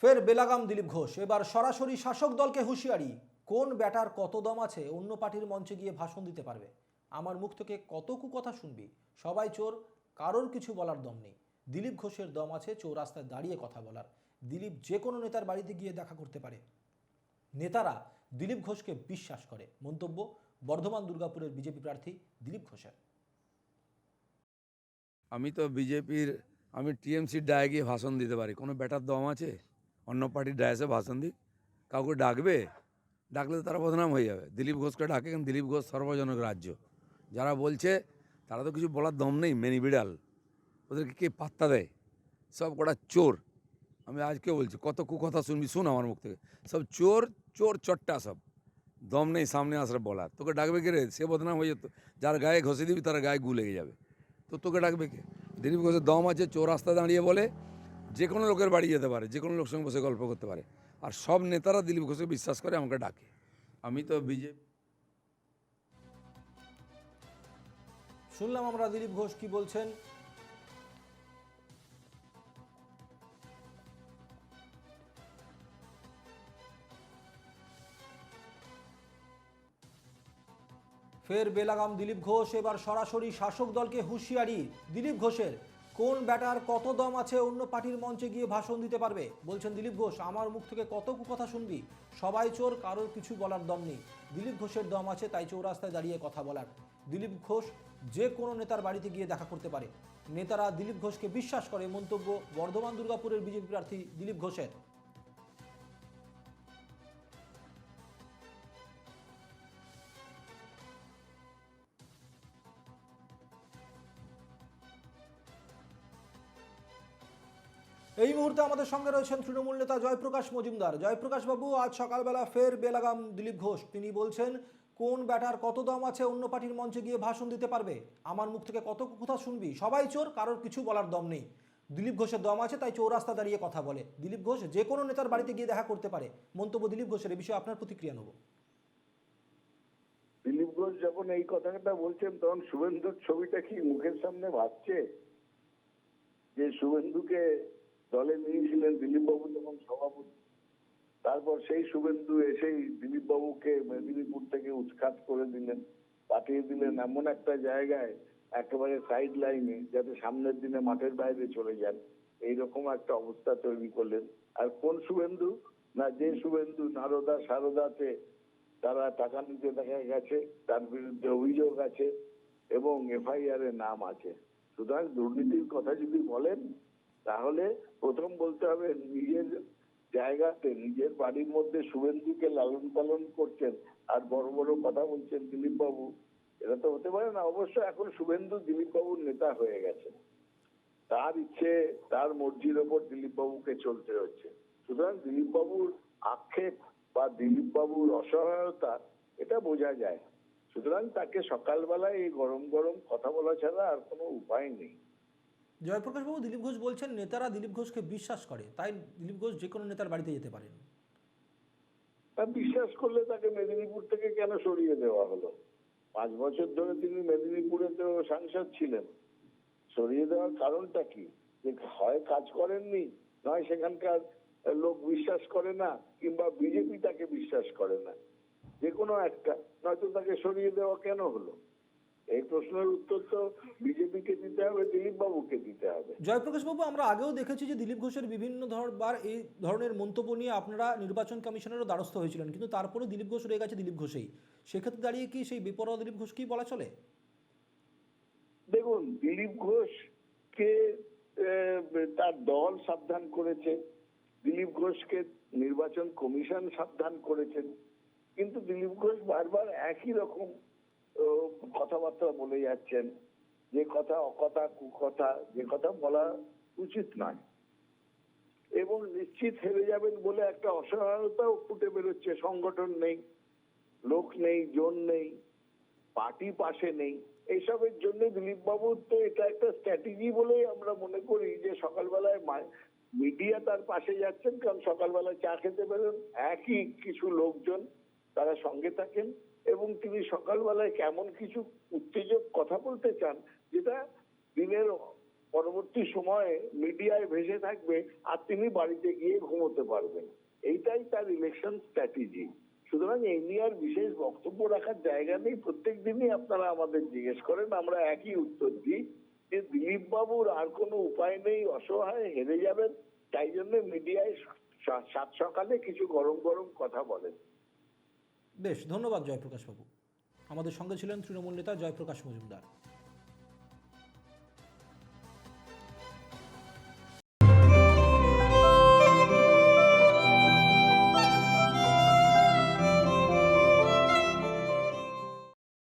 ফের বেলাগাম দিলীপ ঘোষ। এবার সরাসরি শাসক দলকে হুঁশিয়ারি। কোন ব্যাটার কত দম আছে, অন্য পার্টির মঞ্চে গিয়ে ভাষণ দিতে পারবে? আমার মুখ থেকে কত কথা শুনবি? সবাই চোর, কারোর কিছু বলার দম নেই। দিলীপ ঘোষের দম আছে চৌরাস্তায় দাঁড়িয়ে কথা বলার। দিলীপ যে কোনো নেতার বাড়িতে গিয়ে দেখা করতে পারে। নেতারা দিলীপ ঘোষকে বিশ্বাস করে। মন্তব্য, বর্ধমান দুর্গাপুরের বিজেপি প্রার্থী দিলীপ ঘোষের। আমি তো বিজেপির, আমি টিএমসির ডায়ে গিয়ে ভাষণ দিতে পারি। কোনো ব্যাটার দম আছে? অন্য পার্টির ডায়াসে ভাষণ দিই কাউকে ডাকবে ডাকলে তো তারা বদনাম হয়ে যাবে দিলীপ ঘোষকে ডাকে কারণ দিলীপ ঘোষ সর্বজনক রাজ্য যারা বলছে তারা তো কিছু বলার দম নেই মেনি বিড়াল ওদেরকে কে পাত্তা দেয় সব কটা চোর আমি আজকে বলছি কত কুকথা শুনবি শুন আমার মুখ থেকে সব চোর চোর চট্টা সব দম নেই সামনে আসলে বলার তোকে ডাকবে কে রে সে বদনাম হয়ে যেত যার গায়ে ঘষে দিবি তার গায়ে গু লেগে যাবে তো তোকে ডাকবে কে দিলীপ ঘোষের দম আছে চোর রাস্তায় দাঁড়িয়ে বলে যে কোনো লোকের বাড়ি যেতে পারে যে কোনো লোক সঙ্গে বসে গল্প করতে পারে। আর সব নেতারা দিলীপ ঘোষকে বিশ্বাস করে, আমাকে ডাকে। আমি তো বিজেপি শুনলাম আমরা দিলীপ ঘোষ কি বলছেন। ফের বেলাগাম দিলীপ ঘোষ, এবার সরাসরি শাসক দলকে হুঁশিয়ারি দিলীপ ঘোষের। কোন ব্যাটার কত দম আছে অন্য পার্টির মঞ্চে গিয়ে ভাষণ দিতে পারবে? বলছেন দিলীপ ঘোষ, আমার মুখ থেকে কত কথা শুনবি? সবাই চোর, কারোর কিছু বলার দম নেই। দিলীপ ঘোষের দম আছে, তাই চৌরাস্তায় দাঁড়িয়ে কথা বলার। দিলীপ ঘোষ যে কোনো নেতার বাড়িতে গিয়ে দেখা করতে পারে। নেতারা দিলীপ ঘোষকে বিশ্বাস করে, মন্তব্য বর্ধমান দুর্গাপুরের বিজেপি প্রার্থী দিলীপ ঘোষের। এই মুহূর্তে আমাদের সঙ্গে রয়েছেন তৃণমূল নেতা জয়প্রকাশ মজুমদার। জয়প্রকাশ বাবু আজ সকালবেলা ফের বেলাগাম দিলীপ ঘোষ। তিনি বলছেন, কোন ব্যাটার কত দম আছে অন্য পার্টির মঞ্চে গিয়ে ভাষণ দিতে পারবে? আমার মুখ থেকে কত কথা শুনবি? সবাই চোর, কারোর কিছু বলার দম নেই। দিলীপ ঘোষের দম আছে, তাই চৌরাস্তা দাঁড়িয়ে কথা বলে। দিলীপ ঘোষ যে কোনো নেতার বাড়িতে গিয়ে দেখা করতে পারে। মন্তব্য দিলীপ ঘোষের, এ বিষয়ে আপনার প্রতিক্রিয়া নেব। দিলীপ ঘোষ যখন এই কথাটা বলছেন, তখন শুভেন্দুর ছবিটা কি মুখের সামনে ভাবছে যে শুভেন্দুকে দলে নিয়েছিলেন দিলীপ বাবু তখন সভাপতি। তারপর সেই শুভেন্দু এসেই দিলীপ বাবুকে মেদিনীপুর থেকে উৎখাত করে দিলেন, পাঠিয়ে দিলেন এমন একটা জায়গায়, একেবারে সাইড লাইনে যাতে সামনের দিনে মাঠের বাইরে চলে যান। এইরকম একটা অবস্থা তৈরি করলেন। আর কোন শুভেন্দু? না, যে শুভেন্দু নারদা সারদাতে তারা টাকা নিতে দেখা গেছে, তার বিরুদ্ধে অভিযোগ আছে এবং এফআইআর এর নাম আছে। সুতরাং দুর্নীতির কথা যদি বলেন তাহলে প্রথম বলতে হবে নিজের জায়গাতে, নিজের বাড়ির মধ্যে শুভেন্দুকে লালন পালন করছেন আর বড় বড় কথা বলছেন দিলীপ বাবু এটা তো হতে পারে না, অবশ্য এখন শুভেন্দু দিলীপ বাবুর নেতা হয়ে গেছে। তার ইচ্ছে, তার মর্জির ওপর দিলীপ বাবুকে চলতে হচ্ছে। সুতরাং দিলীপ বাবুর আক্ষেপ বা দিলীপ বাবুর অসহায়তা, এটা বোঝা যায়। সুতরাং তাকে সকালবেলায় এই গরম গরম কথা বলা ছাড়া আর কোনো উপায় নেই। জয়প্রকাশ বাবু দিলীপ ঘোষ বলছেন, নেতারা দিলীপ ঘোষকে বিশ্বাস করে, তাই দিলীপ ঘোষ যে কোনো নেতার বাড়িতে যেতে পারেন। বিশ্বাস করলে তাকে মেদিনীপুর থেকে কেন সরিয়ে দেওয়া হলো? পাঁচ বছর ধরে তিনি মেদিনীপুরে তো সাংসদ ছিলেন। সরিয়ে দেওয়ার কারণটা কি? যে হয় কাজ করেননি, নয় সেখানকার লোক বিশ্বাস করে না, কিংবা বিজেপি তাকে বিশ্বাস করে না। যে কোনো একটা, নয়তো তাকে সরিয়ে দেওয়া কেন হলো? এই প্রশ্নের উত্তর তো বিজেপিকে দিতে হবে দিলীপ বাবুকে দিতে হবে। জয়প্রকাশ বাবু আমরা আগেও দেখেছি যে দিলীপ ঘোষের বিভিন্ন ধরবার এই ধরনের মন্তব্য নিয়ে আপনারা নির্বাচন কমিশনেরও দ্বারস্থ হয়েছিলেন কিন্তু তারপরে দিলীপ ঘোষ রয়ে গেছে দিলীপ ঘোষেই। সেক্ষেত্রে দাঁড়িয়ে কি সেই বেপরোয়া দিলীপ ঘোষকেই বলা চলে? দেখুন দিলীপ ঘোষকে তার দল সাবধান করেছে দিলীপ ঘোষকে নির্বাচন কমিশন সাবধান করেছেন কিন্তু দিলীপ ঘোষ বারবার একই রকম কথাবার্তা বলে যাচ্ছেন। যে কথা অকথা, কুকথা, যে কথা বলা উচিত নয়। এবং নিশ্চিত হেরে যাবেন বলে একটা অসহায়তাও ফুটে বেরোচ্ছে। সংগঠন নেই, লোক নেই, জোন নেই, পার্টি পাশে নেই। এইসবের জন্য দিলীপ বাবুর তো এটা একটা স্ট্র্যাটেজি বলেই আমরা মনে করি যে সকালবেলায় মিডিয়া তার পাশে যাচ্ছেন। কারণ সকালবেলায় চা খেতে বেরোন। একই কিছু লোকজন তারা সঙ্গে থাকেন। এবং তিনি সকালবেলায় কেমন কিছু উত্তেজক কথা বলতে চান, যেটা দিনের পরবর্তী সময়ে মিডিয়ায় ভেসে থাকবে আর তিনি বাড়িতে গিয়ে ঘুমোতে পারবেন। এইটাই তার ইলেকশন স্ট্র্যাটেজি সুতরাং এই নিয়ে আর বিশেষ বক্তব্য রাখার জায়গা নেই। প্রত্যেক দিনই আপনারা আমাদের জিজ্ঞেস করেন, আমরা একই উত্তর দিই যে দিলীপ বাবুর আর কোনো উপায় নেই, অসহায়, হেরে যাবেন। তাই জন্য মিডিয়ায় সাত সকালে কিছু গরম গরম কথা বলেন। বেশ ধন্যবাদ জয়প্রকাশ বাবু আমাদের সঙ্গে ছিলেন তৃণমূল নেতা জয়প্রকাশ মজুমদার।